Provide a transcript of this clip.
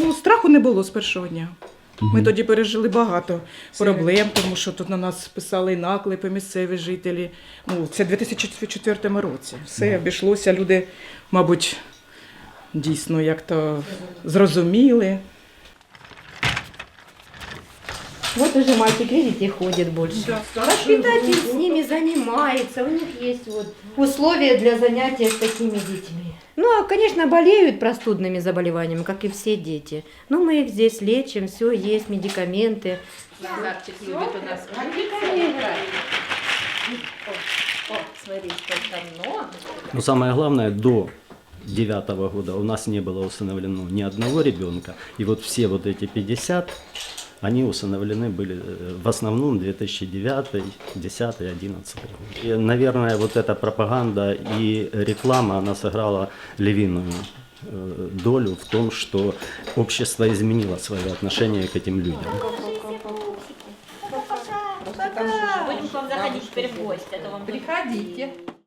Ну, страху не було з першого дня. Ми тоді пережили багато проблем, тому що тут на нас писали наклепи місцеві жителі. Ну, це в 2004 році. Все обійшлося. Люди, мабуть, дійсно як-то зрозуміли. Вот уже мальчик, видите, ходит больше. Воспитатель с ними занимается, у них есть вот условия для занятия с такими детьми. Ну, а, конечно, болеют простудными заболеваниями, как и все дети. Но мы их здесь лечим, все есть, медикаменты. Назарчик любит у нас О, смотри, сколько много. Но самое главное, до девятого года у нас не было усыновлено ни одного ребенка. И вот все вот эти 50, они усыновлены были э, в основном 2009, 10, 11 год. И, наверное, вот эта пропаганда и реклама, она сыграла львиную э, долю в том, что общество изменило свое отношение к этим людям. Будем к вам заходить теперь в гости, а то вам Приходите.